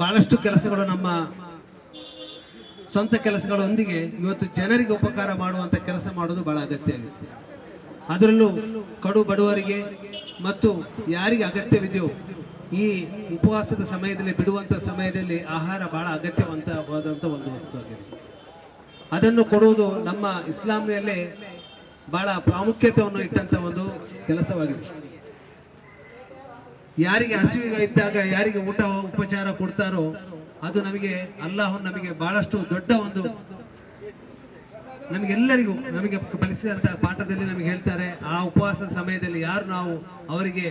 ಬಹಳಷ್ಟು ಕೆಲಸಗಳು ನಮ್ಮ ಸ್ವಂತ ಕೆಲಸಗಳೊಂದಿಗೆ ಇವತ್ತು ಜನರಿಗೆ ಉಪಕಾರ ಮಾಡುವಂತ ಕೆಲಸ ಮಾಡೋದು ಬಹಳ ಅಗತ್ಯ ಆಗಿದೆ ಅದರಲ್ಲೂ ಕಡು ಬಡವರಿಗೆ ಮತ್ತು ಯಾರಿಗೆ ಅಗತ್ಯವಿದೆಯೋ ಈ ಉಪವಾಸದ ಸಮಯದಲ್ಲಿ, ಬಿಡುವಂತ ಸಮಯದಲ್ಲಿ ಆಹಾರ ಬಹಳ ಅಗತ್ಯವಂತವಾದಂಥ ಒಂದು ವಸ್ತು ಆಗಿದೆ. ಅದನ್ನು ಕೊಡುವುದು ನಮ್ಮ ಇಸ್ಲಾಂನಲ್ಲೇ ಬಹಳ ಪ್ರಾಮುಖ್ಯತೆಯನ್ನು ಇಟ್ಟಂತ ಒಂದು ಕೆಲಸವಾಗಿದೆ. ಯಾರಿಗೆ ಹಸಿವಿಗೆ ಇದ್ದಾಗ, ಯಾರಿಗೆ ಊಟ ಉಪಚಾರ ಕೊಡ್ತಾರೋ, ಅದು ನಮಗೆ ಅಲ್ಲಾಹ್ ನಮಗೆ ಬಹಳಷ್ಟು ದೊಡ್ಡ ಒಂದು ನಮಗೆಲ್ಲರಿಗೂ ನಮಗೆ ಫಲಿಸಿದಂತಹ ಪಾಠದಲ್ಲಿ ನಮಗೆ ಹೇಳ್ತಾರೆ, ಆ ಉಪವಾಸದ ಸಮಯದಲ್ಲಿ ಯಾರು ನಾವು ಅವರಿಗೆ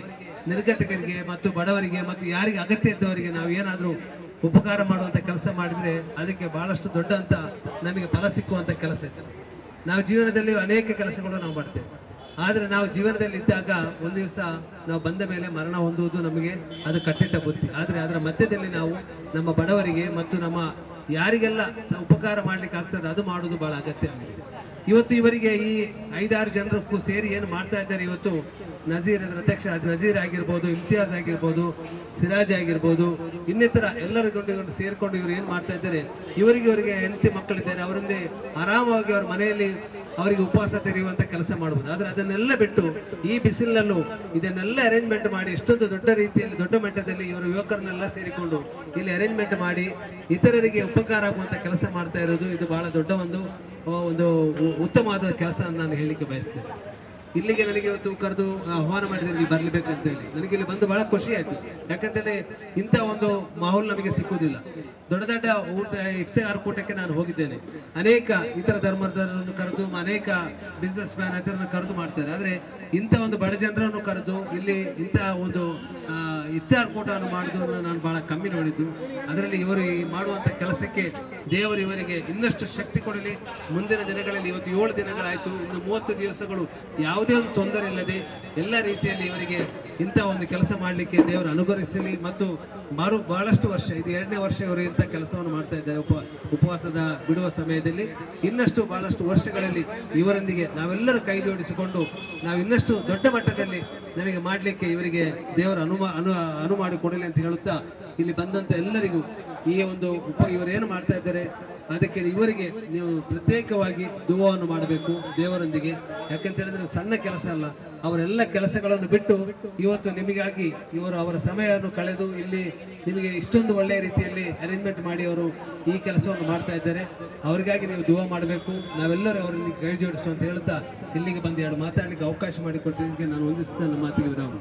ನಿರ್ಗತಿಕರಿಗೆ ಮತ್ತು ಬಡವರಿಗೆ ಮತ್ತು ಯಾರಿಗೆ ಅಗತ್ಯ ಇದ್ದವರಿಗೆ ನಾವು ಏನಾದರೂ ಉಪಕಾರ ಮಾಡುವಂಥ ಕೆಲಸ ಮಾಡಿದರೆ ಅದಕ್ಕೆ ಬಹಳಷ್ಟು ದೊಡ್ಡ ಅಂತ ನಮಗೆ ಫಲ ಸಿಕ್ಕುವಂಥ ಕೆಲಸ ಇದೆ. ನಾವು ಜೀವನದಲ್ಲಿ ಅನೇಕ ಕೆಲಸಗಳು ನಾವು ಮಾಡ್ತೇವೆ. ಆದರೆ ನಾವು ಜೀವನದಲ್ಲಿ ಇದ್ದಾಗ ಒಂದು ದಿವಸ ನಾವು ಬಂದ ಮೇಲೆ ಮರಣ ಹೊಂದುವುದು ನಮಗೆ ಅದು ಕಟ್ಟಿಟ್ಟ ಬುದ್ಧಿ. ಆದರೆ ಅದರ ಮಧ್ಯದಲ್ಲಿ ನಾವು ನಮ್ಮ ಬಡವರಿಗೆ ಮತ್ತು ನಮ್ಮ ಯಾರಿಗೆಲ್ಲ ಉಪಕಾರ ಮಾಡ್ಲಿಕ್ಕೆ ಆಗ್ತದೆ ಅದು ಮಾಡೋದು ಬಹಳ ಅಗತ್ಯ ಇವತ್ತು ಇವರಿಗೆ ಈ ಐದಾರು ಜನರಕ್ಕೂ ಸೇರಿ ಏನು ಮಾಡ್ತಾ ಇದ್ದಾರೆ ಇವತ್ತು? ನಜೀರ್ ಅದರ ಅಧ್ಯಕ್ಷ ನಜೀರ್ ಆಗಿರ್ಬೋದು, ಇಮ್ತಿಯಾಜ್ ಆಗಿರ್ಬೋದು, ಸಿರಾಜ್ ಆಗಿರ್ಬೋದು, ಇನ್ನಿತರ ಎಲ್ಲರೂ ಸೇರಿಕೊಂಡು ಇವರು ಏನು ಮಾಡ್ತಾ ಇದ್ದಾರೆ? ಇವರಿಗೆ ಇವರಿಗೆ ಹೆಂಡತಿ ಮಕ್ಕಳಿದ್ದಾರೆ. ಅವರೊಂದೇ ಆರಾಮವಾಗಿ ಅವರ ಮನೆಯಲ್ಲಿ ಅವರಿಗೆ ಉಪವಾಸ ತೆರೆಯುವಂತ ಕೆಲಸ ಮಾಡಬಹುದು ಆದ್ರೆ ಅದನ್ನೆಲ್ಲ ಬಿಟ್ಟು ಈ ಬಿಸಿಲಿನಲ್ಲೂ ಇದನ್ನೆಲ್ಲ ಅರೇಂಜ್ಮೆಂಟ್ ಮಾಡಿ ಇಷ್ಟೊಂದು ದೊಡ್ಡ ರೀತಿಯಲ್ಲಿ, ದೊಡ್ಡ ಮಟ್ಟದಲ್ಲಿ ಇವರು ಯುವಕರನ್ನೆಲ್ಲ ಸೇರಿಕೊಂಡು ಇಲ್ಲಿ ಅರೇಂಜ್ಮೆಂಟ್ ಮಾಡಿ ಇತರರಿಗೆ ಉಪಕಾರ ಆಗುವಂತ ಕೆಲಸ ಮಾಡ್ತಾ ಇರೋದು ಇದು ಬಹಳ ದೊಡ್ಡ ಒಂದು ಒಂದು ಉತ್ತಮವಾದ ಕೆಲಸ ನಾನು ಹೇಳಲಿಕ್ಕೆ ಬಯಸ್ತೇನೆ. ಇಲ್ಲಿಗೆ ನನಗೆ ಇವತ್ತು ಕರೆದು ಆಹ್ವಾನ ಮಾಡಿದ್ರೆ ಇಲ್ಲಿ ಅಂತ ಹೇಳಿ. ನನಗೆ ಇಲ್ಲಿ ಬಂದು ಬಹಳ ಖುಷಿ ಆಯ್ತು. ಯಾಕಂತೇಳಿ ಇಂಥ ಒಂದು ಮಾಹೋಲ್ ನಮಗೆ ಸಿಕ್ಕುವುದಿಲ್ಲ. ದೊಡ್ಡ ದೊಡ್ಡ ಊಟ, ಇಫ್ತಾರ್ ಕೂಟಕ್ಕೆ ನಾನು ಹೋಗಿದ್ದೇನೆ. ಅನೇಕ ಇತರ ಧರ್ಮದವರನ್ನು ಕರೆದು, ಅನೇಕ ಬಿಸ್ನೆಸ್ ಮ್ಯಾನ್ ಅದರನ್ನು ಕರೆದು ಮಾಡ್ತಾರೆ. ಆದರೆ ಇಂಥ ಒಂದು ಬಡ ಜನರನ್ನು ಕರೆದು ಇಲ್ಲಿ ಇಂಥ ಒಂದು ಇಫ್ತಾರ್ ಕೂಟವನ್ನು ಮಾಡೋದನ್ನು ನಾನು ಬಹಳ ಕಮ್ಮಿ ನೋಡಿದ್ದು. ಅದರಲ್ಲಿ ಇವರು ಈ ಮಾಡುವಂಥ ಕೆಲಸಕ್ಕೆ ದೇವರು ಇವರಿಗೆ ಇನ್ನಷ್ಟು ಶಕ್ತಿ ಕೊಡಲಿ. ಮುಂದಿನ ದಿನಗಳಲ್ಲಿ ಇವತ್ತು ಏಳು ದಿನಗಳಾಯಿತು. ಇನ್ನು ಮೂವತ್ತು ದಿವಸಗಳು ಯಾವುದೇ ಒಂದು ತೊಂದರೆ ಇಲ್ಲದೆ ಎಲ್ಲ ರೀತಿಯಲ್ಲಿ ಇವರಿಗೆ ಇಂಥ ಒಂದು ಕೆಲಸ ಮಾಡಲಿಕ್ಕೆ ದೇವರು ಅನುಗ್ರಹಿಸಲಿ. ಮತ್ತು ಮಾರು ಬಹಳಷ್ಟು ವರ್ಷ, ಇದು ಎರಡನೇ ವರ್ಷ ಇವರು ಇಂಥ ಕೆಲಸವನ್ನು ಮಾಡ್ತಾ ಇದ್ದಾರೆ ಉಪ, ಉಪವಾಸದ ಬಿಡುವ ಸಮಯದಲ್ಲಿ. ಇನ್ನಷ್ಟು ಬಹಳಷ್ಟು ವರ್ಷಗಳಲ್ಲಿ ಇವರೊಂದಿಗೆ ನಾವೆಲ್ಲರೂ ಕೈ ಜೋಡಿಸಿಕೊಂಡು ನಾವು ಇನ್ನಷ್ಟು ದೊಡ್ಡ ಮಟ್ಟದಲ್ಲಿ ನಮಗೆ ಮಾಡಲಿಕ್ಕೆ ಇವರಿಗೆ ದೇವರ ಅನುಮ, ಅನು ಅನು ಮಾಡಿಕೊಡಲಿ ಅಂತ ಹೇಳುತ್ತಾ ಇಲ್ಲಿ ಬಂದಂಥ ಎಲ್ಲರಿಗೂ ಈ ಒಂದು ಉಪ, ಇವರೇನು ಮಾಡ್ತಾ ಇದ್ದಾರೆ? ಅದಕ್ಕೆ ಇವರಿಗೆ ನೀವು ಪ್ರತ್ಯೇಕವಾಗಿ ದುವವನ್ನು ಮಾಡಬೇಕು ದೇವರೊಂದಿಗೆ. ಯಾಕಂತ ಹೇಳಿದ್ರೆ ಸಣ್ಣ ಕೆಲಸ ಅಲ್ಲ. ಅವರೆಲ್ಲ ಕೆಲಸಗಳನ್ನು ಬಿಟ್ಟು ಇವತ್ತು ನಿಮಗಾಗಿ ಇವರು ಅವರ ಸಮಯವನ್ನು ಕಳೆದು ಇಲ್ಲಿ ನಿಮಗೆ ಇಷ್ಟೊಂದು ಒಳ್ಳೆಯ ರೀತಿಯಲ್ಲಿ ಅರೇಂಜ್ಮೆಂಟ್ ಮಾಡಿ ಅವರು ಈ ಕೆಲಸವನ್ನು ಮಾಡ್ತಾ ಇದ್ದಾರೆ. ಅವರಿಗಾಗಿ ನೀವು ದುವ ಮಾಡಬೇಕು. ನಾವೆಲ್ಲರೂ ಅವರಲ್ಲಿ ಕೈ ಜೋಡಿಸುವಂತ ಹೇಳ್ತಾ ಇಲ್ಲಿಗೆ ಬಂದು ಎರಡು ಮಾತಾಡಲಿಕ್ಕೆ ಅವಕಾಶ ಮಾಡಿಕೊಟ್ಟಿದ್ದಕ್ಕೆ ನಾನು ಒಂದಿಸ್ತಾ ನನ್ನ ಮಾತಿಗೆ ವಿರಾಮ.